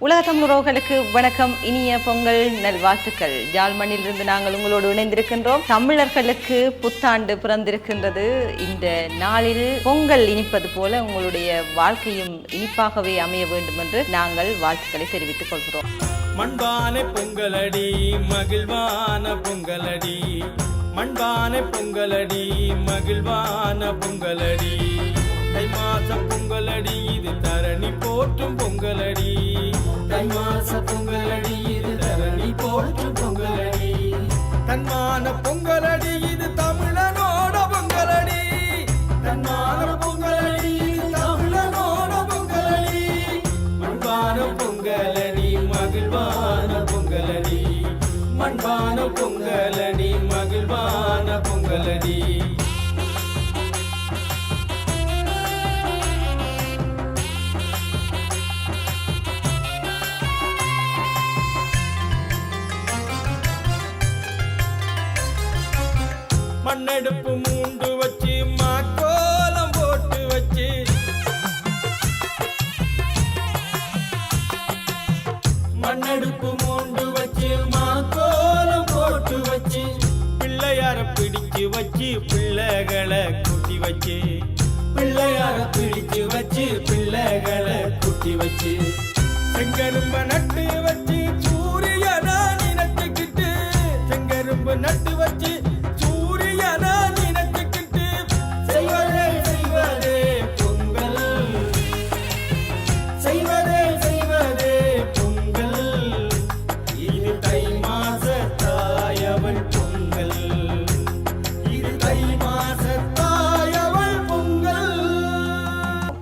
உலக உறவுகளுக்கு வணக்கம். இனிய பொங்கல் நல்வாழ்த்துக்கள். ஜாழ் இருந்து நாங்கள் உங்களோடு இணைந்திருக்கின்றோம். தமிழர்களுக்கு புத்தாண்டு பிறந்திருக்கின்றது. இந்த நாளில் பொங்கல் இனிப்பது போல உங்களுடைய வாழ்க்கையும் இனிப்பாகவே அமைய வேண்டும் என்று நாங்கள் வாழ்த்துக்களை தெரிவித்துக் கொள்கிறோம். மண்பானை பொங்கலடி மகிழ்வான பொங்கலடி. மண்பானை பொங்கலடி மகிழ்வான பொங்கலடி. மாச பொங்கலடி இது தரணி போற்றும் பொங்கலடி. தை மாச பொங்கலடி இது தரணி போற்றும் பொங்கலடி. தன்மான பொங்கலடி இது தமிழனோட பொங்கலடி. தன்மான பொங்கலடி இது தமிழனோட பொங்கலடி. மண்பான பொங்கலடி மகிழ்வான பொங்கலடி. மண்பான பொங்கலடி மகிழ்வான பொங்கலடி. நடுப்பு மூண்டு வச்சு மாக்கோலம் போட்டு வச்சு. மண்ணெடுப்பு மூண்டு வச்சு மாக்கோலம் போட்டு வச்சு. பிள்ளையார பிடிச்சு வச்சு பிள்ளைகளை கூட்டி வச்சு. பிள்ளையார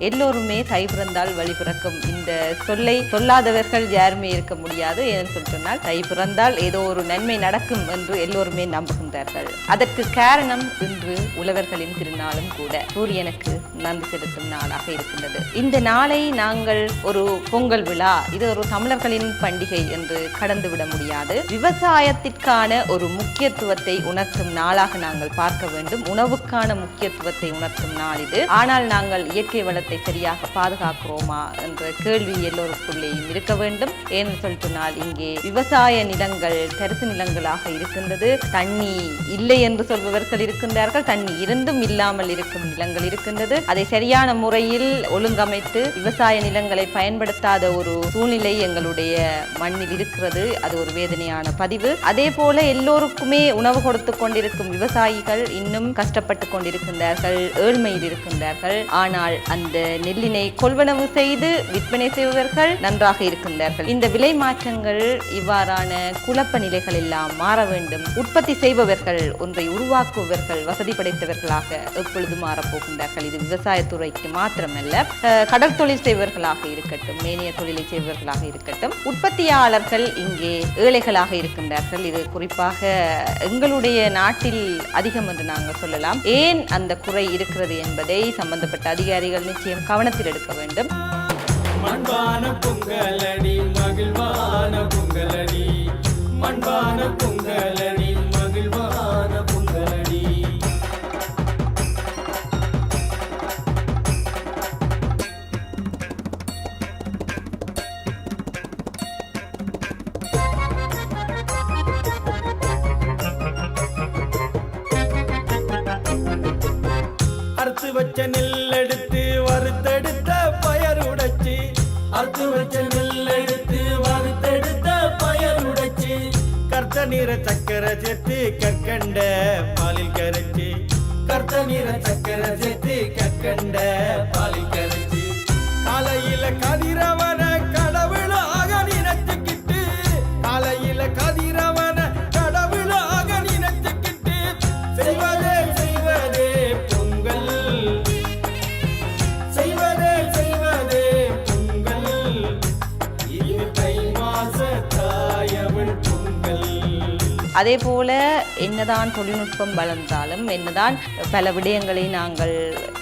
எல்லோருமே தை பிறந்தால் வழி பிறக்கும். இந்த சொல்லை சொல்லாதவர்கள் யாருமே இருக்க முடியாது ஏன்னு சொல்லி சொன்னால் தை பிறந்தால் ஏதோ ஒரு நன்மை நடக்கும் என்று எல்லோருமே நம்புகின்றார்கள். அதற்கு காரணம் இன்று உழவர்களின் திருநாளும் கூட. சூரியனுக்கு நன்றி செலுத்தும் நாளாக இருக்கின்றது. இந்த நாளை நாங்கள் ஒரு பொங்கல் விழா இது ஒரு தமிழர்களின் பண்டிகை என்று கடந்து விட முடியாது. விவசாயத்திற்கான ஒரு முக்கியத்துவத்தை உணர்த்தும் நாளாக நாங்கள் பார்க்க வேண்டும். உணவுக்கான முக்கியத்துவத்தை உணர்த்தும் நாள் இது. ஆனால் நாங்கள் இயற்கை வளத்தை சரியாக பாதுகாக்கிறோமா என்ற கேள்வி எல்லோருக்குள்ளேயும் இருக்க வேண்டும். ஏன்னு சொல்லி சொன்னால் இங்கே விவசாய நிலங்கள் கருத்து நிலங்களாக இருக்கின்றது. தண்ணி இல்லை என்று சொல்பவர்கள் இருக்கின்றார்கள். தண்ணி இருந்தும் இல்லாமல் இருக்கும் நிலங்கள் இருக்கின்றது. அதை சரியான முறையில் ஒழுங்கமைத்து விவசாய நிலங்களை பயன்படுத்தாத ஒரு சூழ்நிலை எங்களுடைய மண்ணில் இருக்கிறது. அது ஒரு வேதனையான பதிவு. அதே போல எல்லோருக்குமே உணவு கொடுத்து கொண்டிருக்கும் விவசாயிகள் இன்னும் கஷ்டப்பட்டு கொண்டிருக்கின்றார்கள். ஏழ்மையில் இருக்கின்றார்கள். ஆனால் அந்த நெல்லினை கொள்வனவு செய்து விற்பனை செய்பவர்கள் நன்றாக இருக்கின்றார்கள். இந்த விலை மாற்றங்கள் இவ்வாறான குழப்ப நிலைகள் எல்லாம் மாற வேண்டும். உற்பத்தி செய்பவர்கள் ஒன்றை உருவாக்குபவர்கள் வசதி படைத்தவர்களாக எப்பொழுது மாறப்போகின்றார்கள் இது விவசாயத்துறைக்கு மாத்திரமல்ல கடற்தொழில் கடல் தொழில் செய்பவர்களாக இருக்கட்டும் மேனிய தொழிலை செய்பவர்களாக இருக்கட்டும் உற்பத்தியாளர்கள் இங்கே ஏழைகளாக இருக்கின்றார்கள். இது குறிப்பாக எங்களுடைய நாட்டில் அதிகம் என்று நாங்கள் சொல்லலாம். ஏன் அந்த குறை இருக்கிறது என்பதை சம்பந்தப்பட்ட அதிகாரிகள் நிச்சயம் நீங்கள் கவனத்தில் எடுக்க வேண்டும். மண்பான பொங்கலடி மகிழ்வான பொங்கலடி மண்பான பொங்கலடி. அறுத்து வச்ச நெல் எடுத்து வறுத்தெடுத்த பயர் உடைச்சி. அறுத்து வச்ச நெல் எடுத்து வறுத்தெடுத்த பயர் உடைச்சி. கர்த்த நீர சக்கரை சேர்த்து கற்கண்ட பாலில் கரைச்சி. கர்த்த நீர சக்கரை சேர்த்து கற்கண்ட பாலில் கரைச்சி. காலையில கதிரவன கடவுளாக நினைச்சுக்கிட்டு காலையில கதிர அதே போல என்னதான் தொழில்நுட்பம் வளர்ந்தாலும் என்னதான் பல விடயங்களை நாங்கள்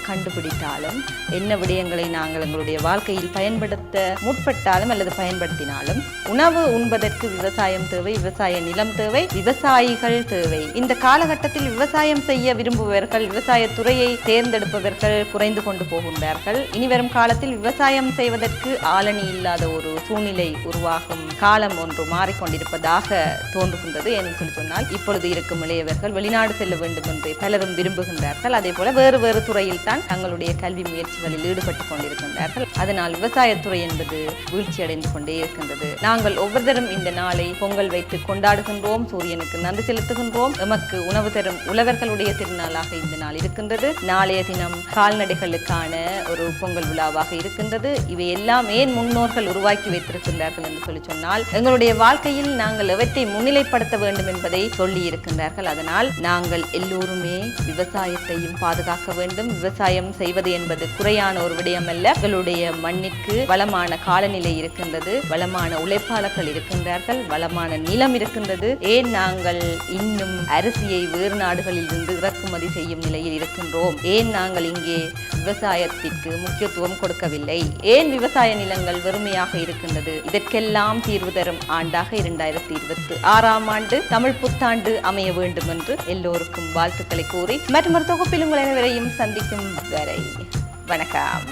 கண்டுபிடித்தாலும் என்ன விடயங்களை நாங்கள் எங்களுடைய வாழ்க்கையில் பயன்படுத்த முற்பட்டாலும் அல்லது பயன்படுத்தினாலும் உணவு உண்பதற்கு விவசாயம் தேவை விவசாய நிலம் தேவை விவசாயிகள் தேவை. இந்த காலகட்டத்தில் விவசாயம் செய்ய விரும்புபவர்கள் விவசாய துறையை தேர்ந்தெடுப்பவர்கள் குறைந்து கொண்டு போகின்றார்கள். இனி வரும் காலத்தில் விவசாயம் செய்வதற்கு ஆளணி இல்லாத ஒரு சூழ்நிலை உருவாகும் காலம் ஒன்று மாறிக்கொண்டிருப்பதாக தோன்றுகின்றது என்று சொல்லி சொன்னால் இப்பொழுது இருக்கும் இளையவர்கள் வெளிநாடு செல்ல வேண்டும் என்று பலரும் விரும்புகின்றார்கள். அதே போல வேறு வேறு துறையில் தான் தங்களுடைய கல்வி முயற்சிகளில் ஈடுபட்டுக் கொண்டிருக்கின்றார்கள். அதனால் விவசாயத்துறை என்பது வீழ்ச்சி அடைந்து கொண்டே இருக்கின்றது. நாங்கள் ஒவ்வொருத்தரும் இந்த நாளை பொங்கல் வைத்து கொண்டாடுகின்றோம். சூரியனுக்கு நன்றி செலுத்துகின்றோம். எமக்கு உணவு தரும் உழவர்களுடைய திருநாளாக இந்த நாள் இருக்கின்றது. நாளைய தினம் கால்நடைகளுக்கான ஒரு பொங்கல் விழாவாக இருக்கின்றது. இவை எல்லாம் ஏன் முன்னோர்கள் உருவாக்கி வைத்திருக்கின்றார்கள் என்று சொல்லி சொன்னால் எங்களுடைய வாழ்க்கையில் நாங்கள் எவற்றை முன்னிலைப்படுத்த வேண்டும் என்பதை சொல்லி இருக்கின்றார்கள். அதனால் நாங்கள் எல்லோருமே விவசாயத்தையும் பாதுகாக்க வேண்டும். விவசாயம் செய்வது என்பது குறையான ஒரு விடயம் அல்ல எங்களுடைய மண்ணிற்கு வளமான காலநிலை இருக்கின்றது. வளமான உழைப்பாளர்கள் இருக்கின்றார்கள். வளமான நிலம் இருக்கின்றது. ஏன் நாங்கள் இன்னும் அரிசியை வேறு நாடுகளில் இருந்து இறக்குமதி செய்யும் நிலையில் இருக்கின்றோம்? ஏன் நாங்கள் இங்கே விவசாயத்திற்கு முக்கியத்துவம் கொடுக்கவில்லை. ஏன் விவசாய நிலங்கள் வெறுமையாக இருக்கின்றது? இதற்கெல்லாம் தீர்வு தரும் ஆண்டாக இரண்டாயிரத்தி இருபத்தி ஆறாம் ஆண்டு தமிழ் புத்தாண்டு அமைய வேண்டும் என்று எல்லோருக்கும் வாழ்த்துக்களை கூறி மற்றும் தொகுப்பில் உங்கள் அனைவரையும் சந்திக்கும் வரை வணக்கம்.